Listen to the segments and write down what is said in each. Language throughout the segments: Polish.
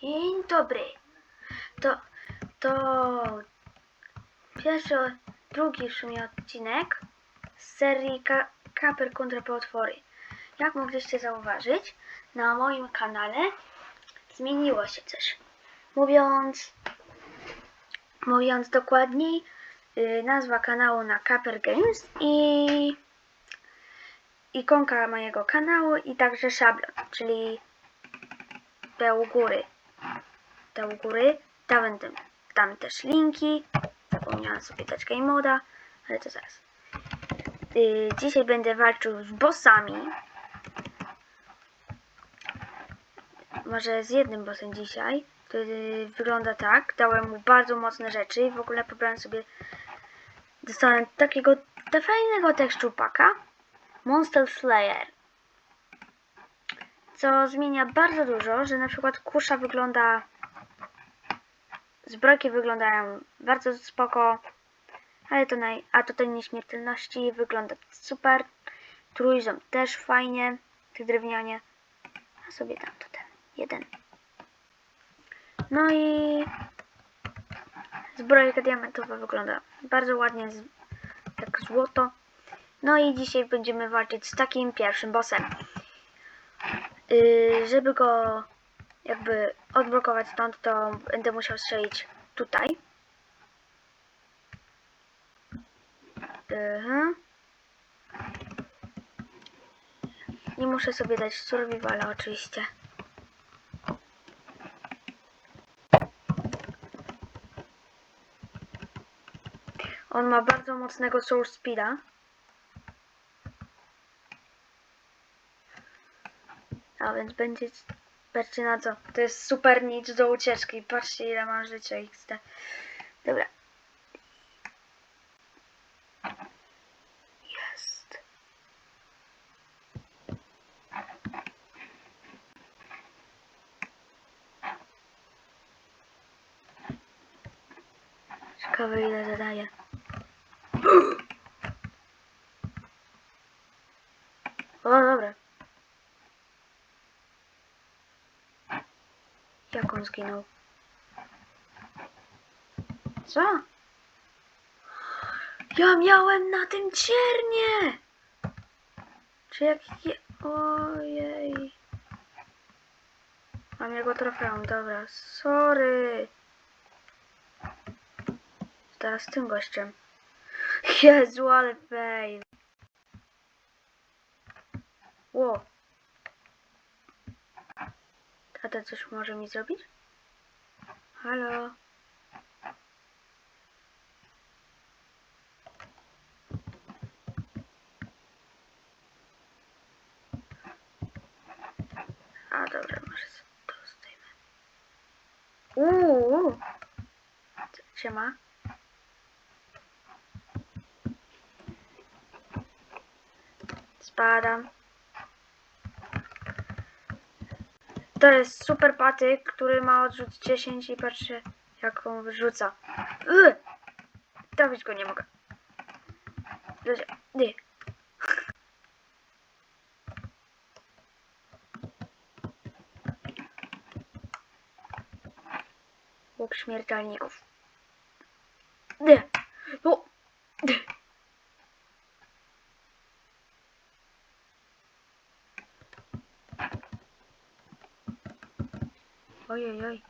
Dzień dobry. To, to pierwszy, drugi w sumie odcinek z serii Ka Kaper kontra potwory. Jak mogliście zauważyć, na moim kanale zmieniło się coś. Mówiąc, mówiąc dokładniej, yy, nazwa kanału na Kaper Games i ikonka mojego kanału i także szablon, czyli u góry. Te u góry. Tam tam też linki. Zapomniałam sobie dać game moda, ale to zaraz. Yy, dzisiaj będę walczył z bossami. Może z jednym bossem dzisiaj. Yy, wygląda tak. Dałem mu bardzo mocne rzeczy i w ogóle pobrałem sobie. Dostałem takiego fajnego tekstupaka. Monster Slayer co zmienia bardzo dużo, że na przykład kusza wygląda, zbrojki wyglądają bardzo spoko, ale to naj, a ten nieśmiertelności wygląda super, trójząb też fajnie, tych drewnianie, a sobie dam to ten, jeden. No i zbrojka diamentowa wygląda bardzo ładnie, z, jak złoto. No i dzisiaj będziemy walczyć z takim pierwszym bossem. Yy, żeby go jakby odblokować stąd, to będę musiał strzelić tutaj. Mhm. Nie muszę sobie dać survivala oczywiście. On ma bardzo mocnego source speeda. A więc będzie. Patrzcie na to. To jest super nic do ucieczki. Patrzcie ile mam życia XD. Dobra. Jest. Ciekawe ile zadaje. O, dobra. Jak on zginął? Co? Ja miałem na tym ciernie! Czy jak je... Ojej. Mam jego trofeum, dobra. Sorry. Teraz z tym gościem. Jezu, ale fail. Ło. Tata coś może mi zrobić? Halo? A dobra, może to zdejmę. Uuu! Co się ma? Spadam. To jest super patyk, który ma odrzut 10 i patrzcie jak on wyrzuca. Yy! Go nie mogę. Nie. Łuk śmiertelników. Nie. No. Nie. Ojej, oj.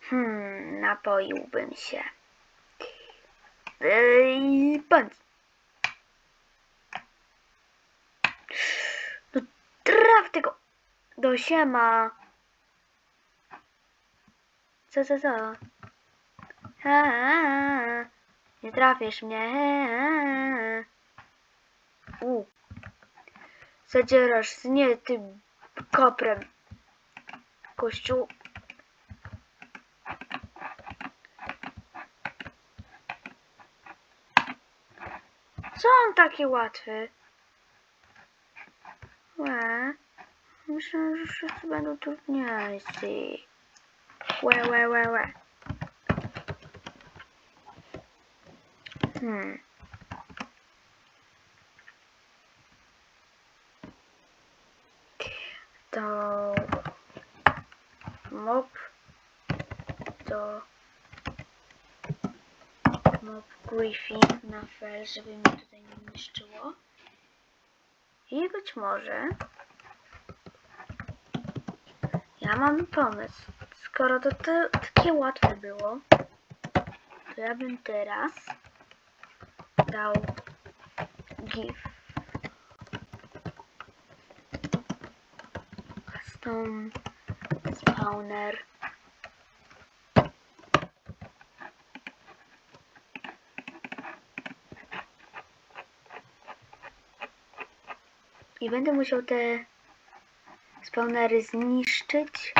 Hmm, napoiłbym się. Ej, pan. No traf tego. Do siema. Co, co, co? A, a, a. Nie trafisz mnie. U. Zadzierasz z nie tym koprem. Kościół. Co on taki łatwy? Łe. Myślę, że wszyscy będą trudniejsi. Łe, łe, łe, łe. Hmm. To mob to mob Griffin na fel, żeby mi tutaj nie niszczyło. I być może ja mam pomysł. Skoro to, te- takie łatwe było, to ja bym teraz dał give custom spawner. I będę musiał te spawnery zniszczyć.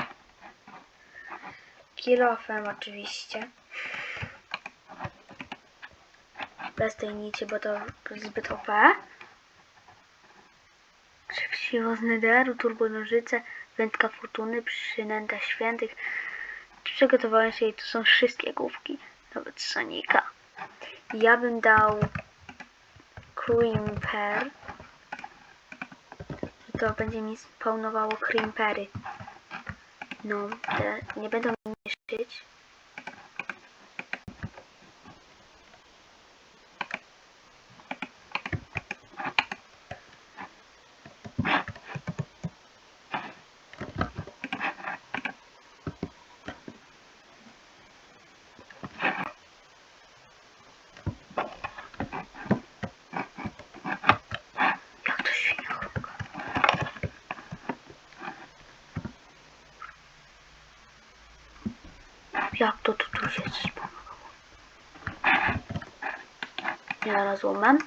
Kilofem oczywiście. Bez tej nici, bo to zbyt OP Siło z nederu, turbonożyce, wędka fortuny, przynęta świętych. Przygotowałem się i tu są wszystkie główki, nawet Sonika. Ja bym dał Creamper. To będzie mi spawnowało Creampery. No, te nie będą mi niszczyć. Jak to świnia chrupka. Jak to tu, tu się spawnowało? Nie rozumiem.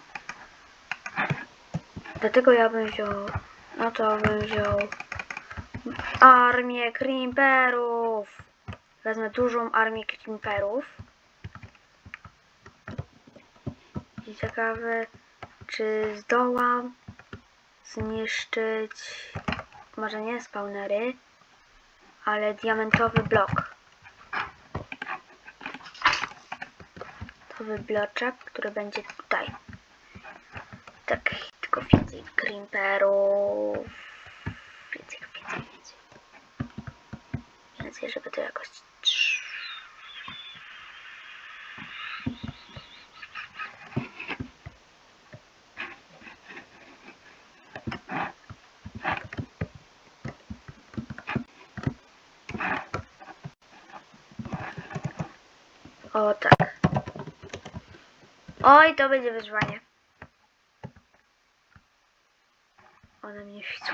Dlatego ja bym wziął... No to bym wziął... Armię Creeperów! Wezmę dużą armię Creeperów. I ciekawe, czy zdołam zniszczyć może nie spawnery, ale diamentowy blok. Diamentowy bloczek, który będzie tutaj. Tak, tylko więcej creeperów. Więcej, więcej, więcej. Więcej, żeby to jakoś... O tak. Oj, to będzie wyzwanie. One mnie widzą.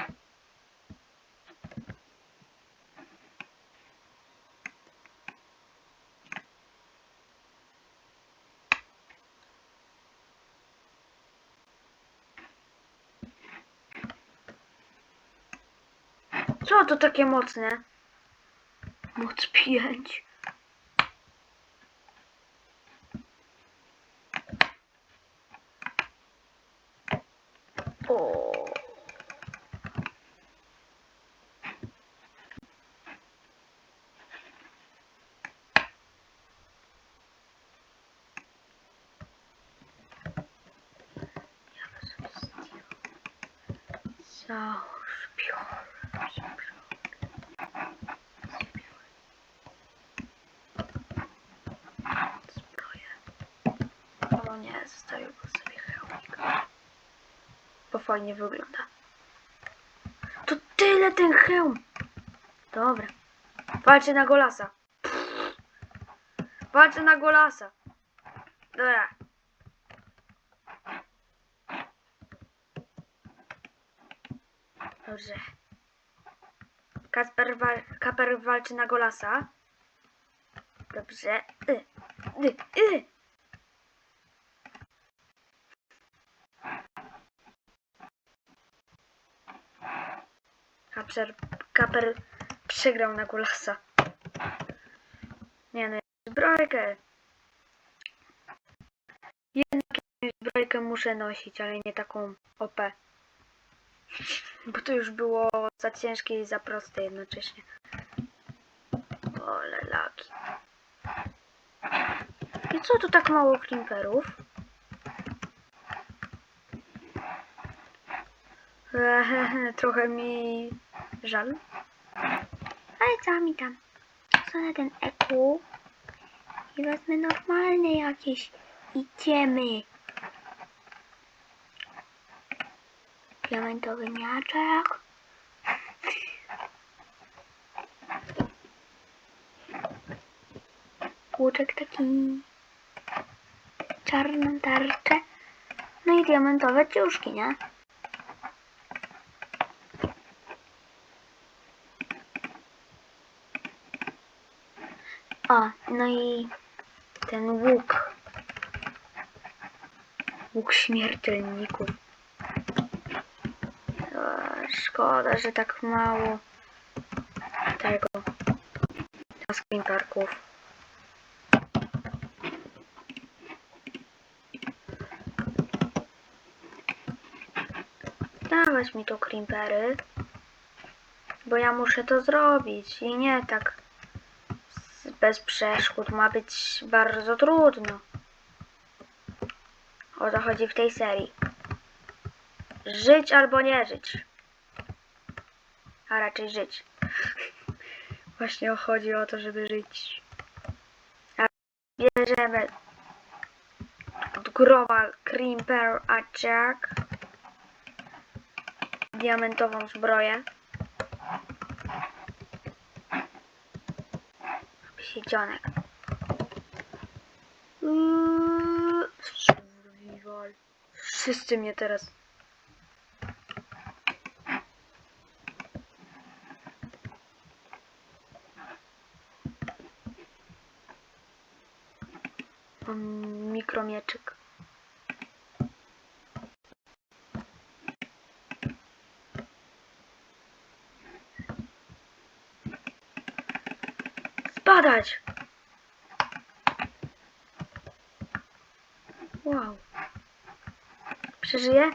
Co to takie mocne? Moc 5. O. Załóż piór. Zbroję. O nie, zostawił fajnie wygląda. To tyle ten hełm. Dobra. Walczę na golasa. Walczę na golasa. Dobra. Dobrze. Kasper wal Kaper walczy na golasa. Dobrze. Y, y, y. Kaper, Kaper przegrał na Golasa. Nie no, zbrojkę. Jednak zbrojkę muszę nosić, ale nie taką OP. Bo to już było za ciężkie i za proste jednocześnie. Ole laki. I co tu tak mało klimperów? Trochę mi Żal. Ale co mi tam? Co na ten eku? I wezmę normalne jakieś. Idziemy. Diamentowy miaczek. Łuczek taki. Czarną tarczę. No i diamentowe ciuszki, nie? O, no i ten łuk. Łuk śmiertelników. O, Szkoda, że tak mało tego. Screen parków. Dawać mi tu creepery. Bo ja muszę to zrobić i nie tak bez przeszkód. Ma być bardzo trudno. O to chodzi w tej serii. Żyć albo nie żyć. A raczej żyć. Właśnie chodzi o to, żeby żyć. A bierzemy od groba Creeper Attack. Diamentową zbroję. Uuu, Survival. Wszyscy mnie teraz. Mam mikromieczyk. Spadać! Wow. Przeżyję?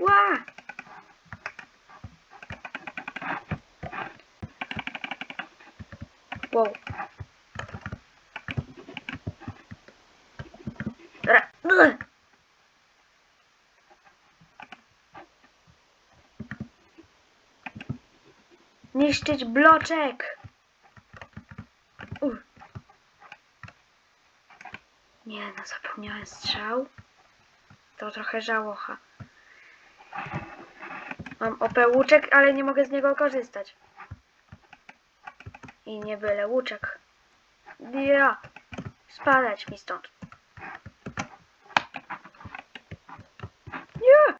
Wow. Ugh. Niszczyć bloczek! Uch. Nie no, zapomniałem strzał. To trochę żałocha. Mam OP łuczek, ale nie mogę z niego korzystać. I nie byle łuczek. Ja! Spadać mi stąd. Nie!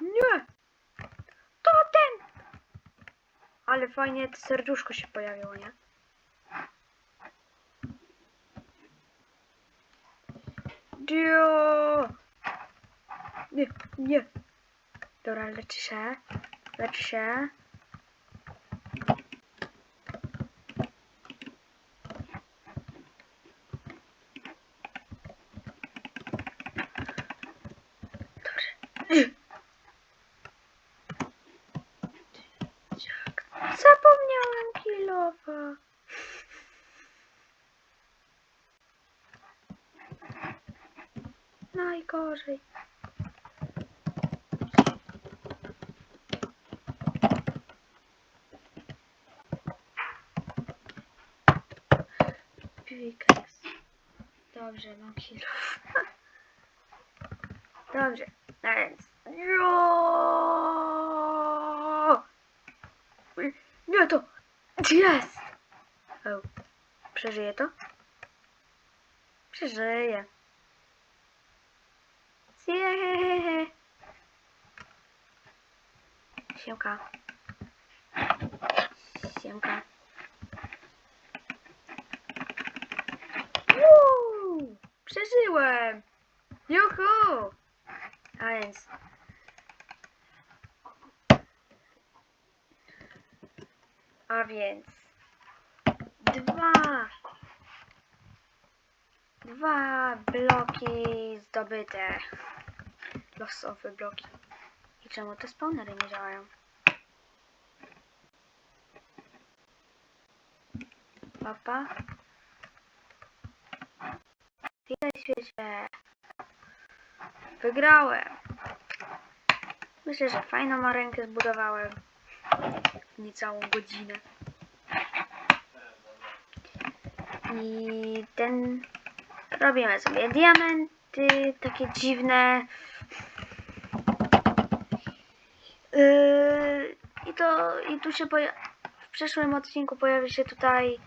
Nie! Totem! Ale fajnie to serduszko się pojawiło, nie? Dio! Nie, nie. Dobra, leczy się. Leczy się. Dobrze. Jak? Zapomniałam kilofa. Najgorzej. Pickaxe. Dobrze, mam kilof. Dobrze, a więc... Nie, to... Jest! O, przeżyje to? Przeżyje. Siemka. Siemka. Woo! Przeżyłem! Juhu! A więc... A więc... Dwa... Dwa bloki zdobyte. Losowe bloki. I czemu te spawnery nie działają? Papa. Witaj świecie. Wygrałem. Myślę, że fajną arenkę zbudowałem. niecałą godzinę. I ten robimy sobie diamenty takie dziwne. Yy, I to i tu się poja- w przyszłym odcinku pojawi się tutaj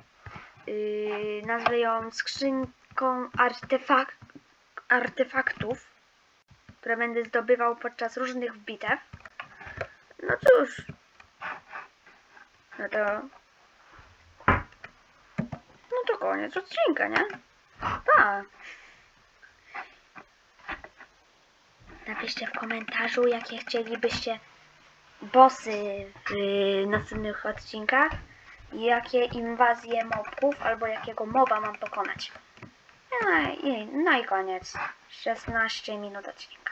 yy, nazwę ją skrzynką artefak artefaktów, które będę zdobywał podczas różnych bitew. No cóż. No to. No to koniec odcinka, nie? Pa! Napiszcie w komentarzu, jakie chcielibyście bossy w y, następnych odcinkach jakie inwazje mobków albo jakiego moba mam pokonać. No i, no i koniec. 16 minut odcinka.